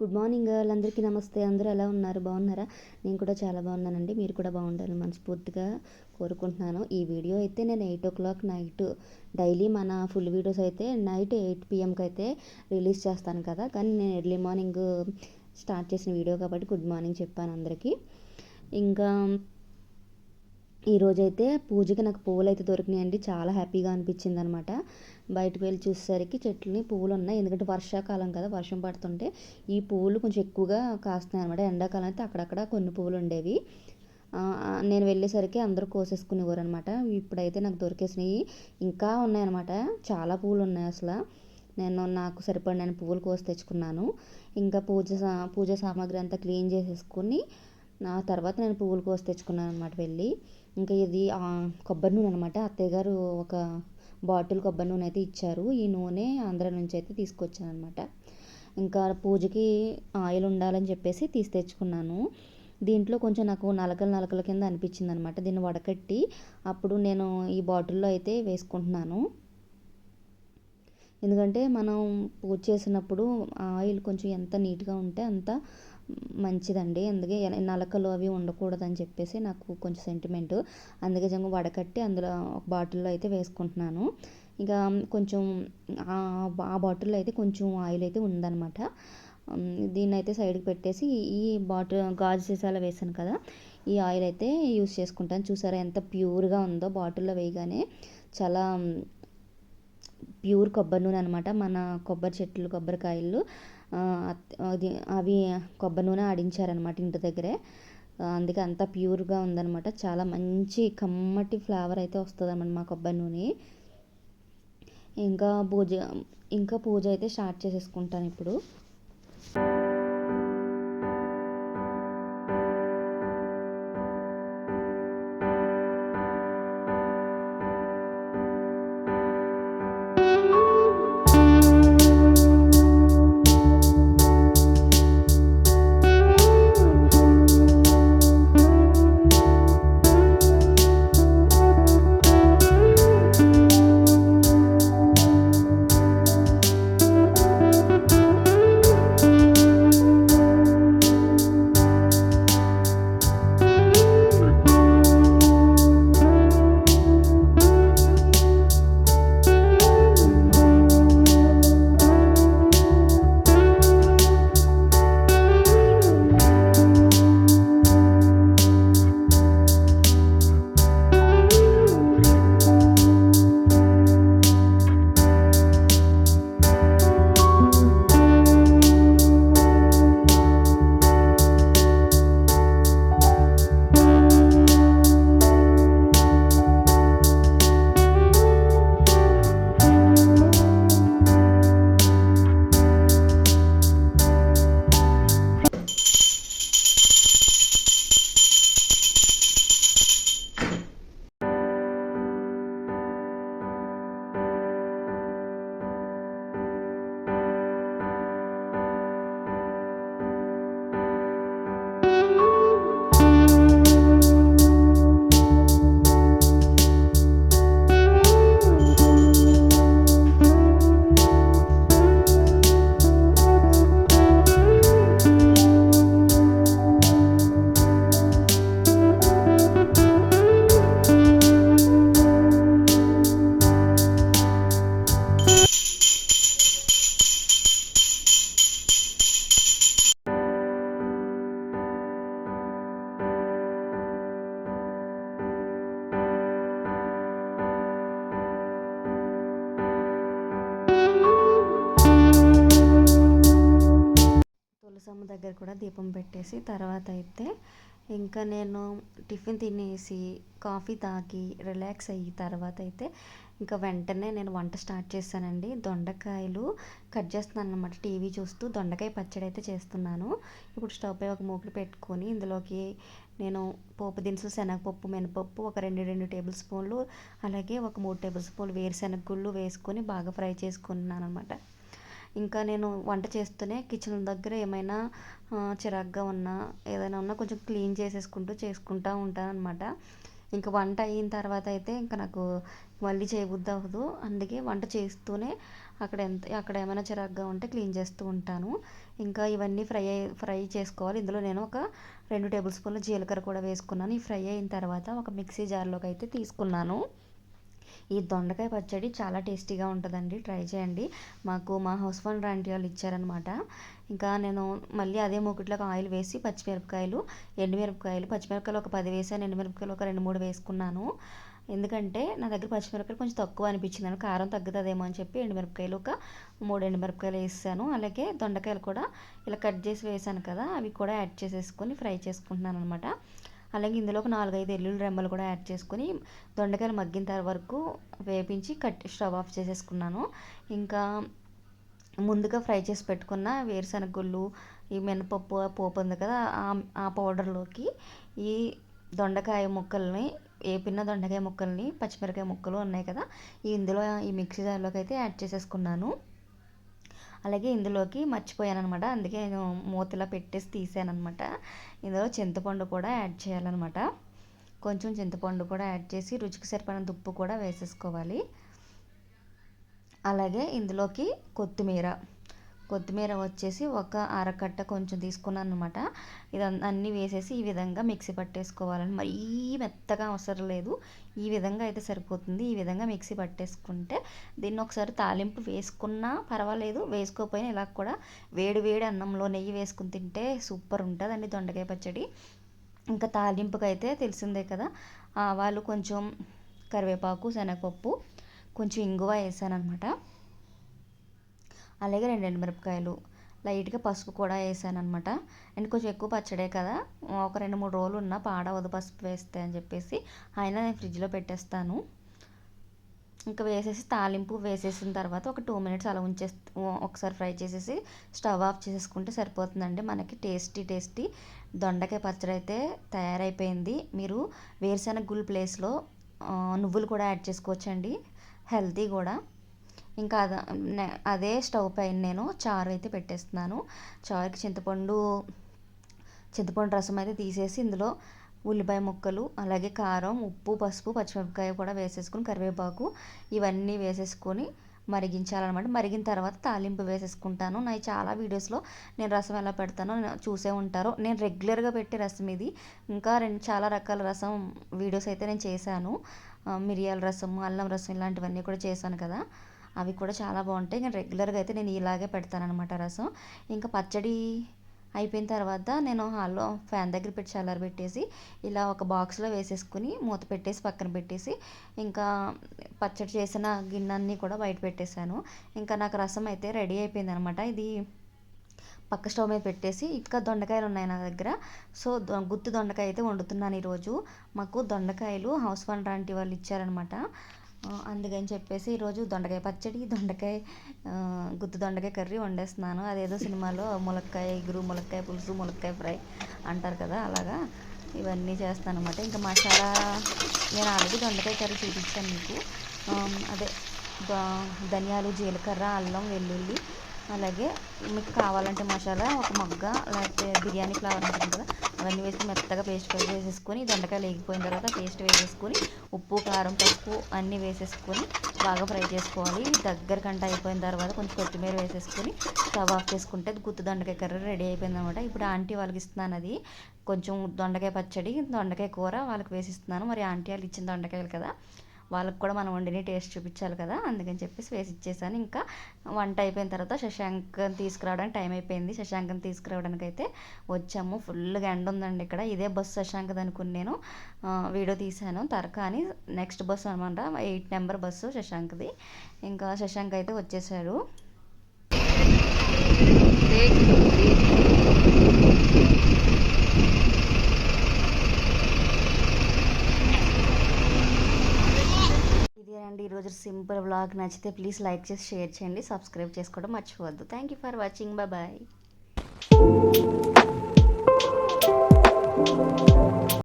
Good morning వాళ్ళందరికీ నమస్తే. అందరూ ఎలా ఉన్నారు? బాగున్నారా? నేను కూడా చాలా బాగున్నానండి. మీరు కూడా బాగుండాలని మనస్ఫూర్తిగా కోరుకుంటున్నాను. ఈ వీడియో అయితే నేను eight o'clock night daily మన ఫుల్ వీడియోస్ అయితే నైట్ ఎయిట్ పిఎంకి అయితే రిలీజ్ చేస్తాను కదా. కానీ నేను ఎర్లీ మార్నింగ్ స్టార్ట్ చేసిన వీడియో కాబట్టి గుడ్ మార్నింగ్ చెప్పాను అందరికీ. ఇంకా ఈరోజైతే పూజకి నాకు పువ్వులు అయితే దొరికినాయండి. చాలా హ్యాపీగా అనిపించింది అనమాట బయటకు వెళ్ళి చూసేసరికి చెట్లని పువ్వులు ఉన్నాయి ఎందుకంటే వర్షాకాలం కదా వర్షం పడుతుంటే ఈ పువ్వులు కొంచెం ఎక్కువగా కాస్తున్నాయి అనమాట ఎండాకాలం అయితే అక్కడక్కడ కొన్ని పువ్వులు ఉండేవి నేను వెళ్ళేసరికి అందరూ కోసేసుకునేవారు అనమాట ఇప్పుడైతే నాకు దొరికేసినాయి ఇంకా ఉన్నాయన్నమాట. చాలా పువ్వులు ఉన్నాయి అసలు. నేను నాకు సరిపడిన పువ్వులు కోసి తెచ్చుకున్నాను. ఇంకా పూజ పూజ సామాగ్రి అంతా క్లీన్ చేసేసుకుని ఆ తర్వాత నేను పువ్వులు కోసి తెచ్చుకున్నాను అనమాట వెళ్ళి. ఇంకా ఇది కొబ్బరి నూనె అనమాట అత్తయ్య గారు ఒక బాటిల్ కొబ్బరి నూనె అయితే ఇచ్చారు. ఈ నూనె ఆంధ్ర నుంచి అయితే తీసుకొచ్చాను అనమాట ఇంకా పూజకి ఆయిల్ ఉండాలని చెప్పేసి తీసి తెచ్చుకున్నాను. దీంట్లో కొంచెం నాకు నలకల నలకల కింద అనిపించింది అనమాట దీన్ని వడకట్టి అప్పుడు నేను ఈ బాటిల్లో అయితే వేసుకుంటున్నాను. ఎందుకంటే మనం పూజ చేసినప్పుడు ఆయిల్ కొంచెం ఎంత నీట్గా ఉంటే అంత మంచిదండి. అందుకే నలకలు అవి ఉండకూడదని చెప్పేసి నాకు కొంచెం సెంటిమెంట్ అందుకే జంగు వడకట్టి అందులో ఒక బాటిల్లో అయితే వేసుకుంటున్నాను. ఇక కొంచెం ఆ బాటిల్లో అయితే కొంచెం ఆయిల్ అయితే ఉందన్నమాట. దీన్ని అయితే సైడ్కి పెట్టేసి ఈ బాటిల్ గాజు సీసాలో వేసాను కదా ఈ ఆయిల్ అయితే యూస్ చేసుకుంటాను. చూసారా ఎంత ప్యూర్గా ఉందో బాటిల్లో వేయగానే చాలా ప్యూర్ కొబ్బరి నూనె అనమాట మన కొబ్బరి చెట్లు కొబ్బరికాయలు. అది అవి కొబ్బరి నూనె ఆడించారనమాట ఇంటి దగ్గరే. అందుకే అంత ప్యూర్గా ఉందనమాట చాలా మంచి కమ్మటి ఫ్లేవర్ అయితే వస్తుందన్నమాట మా కొబ్బరి నూనె. ఇంకా పూజ ఇంకా పూజ అయితే స్టార్ట్ చేసేసుకుంటాను ఇప్పుడు. తులసమ్మ దగ్గర కూడా దీపం పెట్టేసి తర్వాత అయితే ఇంకా నేను టిఫిన్ తినేసి కాఫీ తాగి రిలాక్స్ అయ్యి తర్వాత అయితే ఇంకా వెంటనే నేను వంట స్టార్ట్ చేశానండి దొండకాయలు కట్ చేస్తున్నాను అనమాట టీవీ చూస్తూ దొండకాయ పచ్చడి అయితే చేస్తున్నాను. ఇప్పుడు స్టవ్ పై ఒక మూకుడు పెట్టుకొని ఇందులోకి నేను పోపు దినుసులు శనగపప్పు మినపప్పు ఒక రెండు రెండు టేబుల్ స్పూన్లు అలాగే ఒక మూడు టేబుల్ స్పూన్లు వేరుశనగ గుళ్ళు వేసుకొని బాగా ఫ్రై చేసుకున్నాను అనమాట ఇంకా నేను వంట చేస్తూనే కిచెన్ దగ్గర ఏమైనా చిరాగ్గా ఉన్నా ఏదైనా ఉన్నా కొంచెం క్లీన్ చేసేసుకుంటూ చేసుకుంటూ ఉంటాను అనమాట ఇంకా వంట అయిన తర్వాత అయితే ఇంకా నాకు మళ్ళీ చేయబుద్ధి అవ్వదు. అందుకే వంట చేస్తూనే అక్కడ ఎంత అక్కడ ఏమైనా చిరాగ్గా ఉంటే క్లీన్ చేస్తూ ఉంటాను. ఇంకా ఇవన్నీ ఫ్రై ఫ్రై చేసుకోవాలి. ఇందులో నేను ఒక రెండు టేబుల్ స్పూన్ల జీలకర్ర కూడా వేసుకున్నాను. ఈ ఫ్రై అయిన తర్వాత ఒక మిక్సీ జార్లోకి అయితే తీసుకున్నాను. ఈ దొండకాయ పచ్చడి చాలా టేస్టీగా ఉంటుందండి. ట్రై చేయండి. మాకు మా హౌస్ ఫండ్ రాంటి వాళ్ళు ఇచ్చారనమాట ఇంకా నేను మళ్ళీ అదే మూకిట్లోకి ఆయిల్ వేసి పచ్చిమిరపకాయలు ఎండుమిరపకాయలు పచ్చిమిరపకాయలు ఒక పది వేసాను ఎండుమిరపకాయలు ఒక రెండు మూడు వేసుకున్నాను. ఎందుకంటే నా దగ్గర పచ్చిమిరపకాయలు కొంచెం తక్కువ అనిపించింది. కారం తగ్గుతుందేమో అని చెప్పి ఎండుమిరపకాయలు ఒక మూడు ఎండుమిరపకాయలు వేసాను. అలాగే దొండకాయలు కూడా ఇలా కట్ చేసి వేసాను కదా అవి కూడా యాడ్ చేసేసుకొని ఫ్రై చేసుకుంటున్నాను అనమాట అలాగే ఇందులో ఒక నాలుగైదు ఎల్లుల్లి రెమ్మలు కూడా యాడ్ చేసుకుని దొండకాయలు మగ్గిన వరకు వేపించి కట్ స్టవ్ ఆఫ్ చేసేసుకున్నాను. ఇంకా ముందుగా ఫ్రై చేసి పెట్టుకున్న వేరుశనగ గుళ్ళు ఈ మినపప్పు పోపు ఉంది కదా ఆ పౌడర్లోకి ఈ దొండకాయ ముక్కల్ని ఏపిన దొండకాయ ముక్కల్ని పచ్చిమిరకాయ ముక్కలు ఉన్నాయి కదా ఇందులో ఈ మిక్సీ జార్లోకి అయితే యాడ్ చేసేసుకున్నాను. అలాగే ఇందులోకి మర్చిపోయాను అనమాట అందుకే నేను మూతలా పెట్టేసి తీసాను అనమాట ఇందులో చింతపండు కూడా యాడ్ చేయాలన్నమాట. కొంచెం చింతపండు కూడా యాడ్ చేసి రుచికి సరిపడినంత ఉప్పు కూడా వేసేసుకోవాలి. అలాగే ఇందులోకి కొత్తిమీర. కొత్తిమీర వచ్చేసి ఒక అరకట్ట కొంచెం తీసుకున్నాను అనమాట ఇది అన్నీ వేసేసి ఈ విధంగా మిక్సీ పట్టేసుకోవాలని మరీ మెత్తగా అవసరం లేదు. ఈ విధంగా అయితే సరిపోతుంది. ఈ విధంగా మిక్సీ పట్టేసుకుంటే దీన్ని ఒకసారి తాలింపు వేసుకున్నా పర్వాలేదు. వేసుకోకపోయినా ఇలా కూడా వేడి వేడి అన్నంలో నెయ్యి వేసుకుని తింటే సూపర్ ఉంటుందండి దొండకాయ పచ్చడి. ఇంకా తాలింపుకైతే తెలిసిందే కదా. ఆవాలు కొంచెం కరివేపాకు శనగపప్పు కొంచెం ఇంగువ వేసాను అనమాట అలాగే రెండు ఎండుమిరపకాయలు. లైట్గా పసుపు కూడా వేసాను అనమాట అండ్ కొంచెం ఎక్కువ పచ్చడే కదా. ఒక రెండు మూడు రోజులు ఉన్న పాడవదు పసుపు వేస్తే అని చెప్పేసి అయినా నేను ఫ్రిడ్జ్లో పెట్టేస్తాను. ఇంకా వేసేసి తాలింపు వేసేసిన తర్వాత ఒక టూ మినిట్స్ అలా ఉంచే ఒకసారి ఫ్రై చేసేసి స్టవ్ ఆఫ్ చేసేసుకుంటే సరిపోతుందండి. మనకి టేస్టీ టేస్టీ దొండకాయ పచ్చడి అయితే తయారైపోయింది. మీరు వేరుశెనగ గుల్ ప్లేస్లో నువ్వులు కూడా యాడ్ చేసుకోవచ్చండి. హెల్తీ కూడా. ఇంకా అదే స్టవ్ పైన నేను చారు అయితే పెట్టేస్తున్నాను. చారుకి చింతపండు చింతపండు రసం అయితే తీసేసి ఇందులో ఉల్లిపాయ ముక్కలు అలాగే కారం ఉప్పు పసుపు పచ్చిమిరపకాయ కూడా వేసేసుకుని కరివేపాకు ఇవన్నీ వేసేసుకొని మరిగించాలన్నమాట. మరిగిన తర్వాత తాలింపు వేసేసుకుంటాను. నా చాలా వీడియోస్లో నేను రసం ఎలా పెడతానో చూసే ఉంటారు. నేను రెగ్యులర్గా పెట్టే రసం ఇది. ఇంకా రెండు చాలా రకాల రసం వీడియోస్ అయితే నేను చేశాను. మిరియాల రసం అల్లం రసం ఇలాంటివన్నీ కూడా చేశాను కదా. అవి కూడా చాలా బాగుంటాయి. ఇంకా రెగ్యులర్గా అయితే నేను ఇలాగే పెడతానమాట రసం. ఇంకా పచ్చడి అయిపోయిన తర్వాత నేను హాల్లో ఫ్యాన్ దగ్గర పెట్టి చల్లారి పెట్టేసి ఇలా ఒక బాక్స్లో వేసేసుకుని మూత పెట్టేసి పక్కన పెట్టేసి ఇంకా పచ్చడి చేసిన గిన్నెన్ని కూడా బయట పెట్టేశాను. ఇంకా నాకు రసం అయితే రెడీ అయిపోయింది అనమాట ఇది పక్క స్టవ్ మీద పెట్టేసి ఇంకా దొండకాయలు ఉన్నాయి నా దగ్గర. సో గుత్తి దొండకాయ అయితే వండుతున్నాను ఈరోజు. మాకు దొండకాయలు హౌస్ వన్ లాంటి వాళ్ళు ఇచ్చారనమాట అందుకని చెప్పేసి ఈరోజు దొండకాయ పచ్చడి దొండకాయ గుత్తి దొండకాయ కర్రీ వండేస్తున్నాను. అదేదో సినిమాలో ములక్కాయ ఎగురు ములక్కాయ పులుసు ములక్కాయ ఫ్రై అంటారు కదా అలాగా ఇవన్నీ చేస్తాను అనమాట ఇంకా మసాలా నేను ఆల్రెడీ దొండకాయ కర్రీ చూపించాను మీకు. అదే ధనియాలు జీలకర్ర అల్లం వెల్లుల్లి అలాగే మీకు కావాలంటే మసాలా ఒక మొగ్గ లేకపోతే బిర్యానీ ఫ్లవర్ ఉంటుంది కదా అవన్నీ వేసి మెత్తగా పేస్ట్ వేసేసుకొని దొండకాయలు వేగిపోయిన తర్వాత పేస్ట్ వేసేసుకొని ఉప్పు కారం పసుపు అన్నీ వేసేసుకొని బాగా ఫ్రై చేసుకోవాలి. దగ్గర కంట అయిపోయిన తర్వాత కొంచెం కొత్తిమీర వేసేసుకొని స్టవ్ ఆఫ్ చేసుకుంటే గుత్తు దొండకాయ కర్రీ రెడీ అయిపోయింది అనమాట ఇప్పుడు ఆంటీ వాళ్ళకి ఇస్తున్నాను అది. కొంచెం దొండకాయ పచ్చడి దొండకాయ కూర వాళ్ళకి వేసిస్తున్నాను మరి ఆంటీ వాళ్ళు ఇచ్చిన దొండకాయలు కదా వాళ్ళకి కూడా మనం వండిని టేస్ట్ చూపించాలి కదా అందుకని చెప్పేసి వేసి ఇచ్చేసాను. ఇంకా వంట అయిపోయిన తర్వాత శశాంకం తీసుకురావడానికి టైం అయిపోయింది. శశాంకం తీసుకురావడానికి అయితే వచ్చాము. ఫుల్గా ఎండ ఉందండి ఇక్కడ. ఇదే బస్సు శశాంకది అనుకుని నేను వీడియో తీశాను. తర నెక్స్ట్ బస్సు అనమాట. ఎయిట్ నెంబర్ బస్సు శశాంక్ది. ఇంకా శశాంక్ అయితే వచ్చేసాడు. Thank you. సింపుల్ వ్లాగ్ నచ్చితే ప్లీజ్ లైక్ చేసి షేర్ చేయండి సబ్స్క్రైబ్ చేసుకోవడం మర్చిపోవద్దు. Thank you for watching bye bye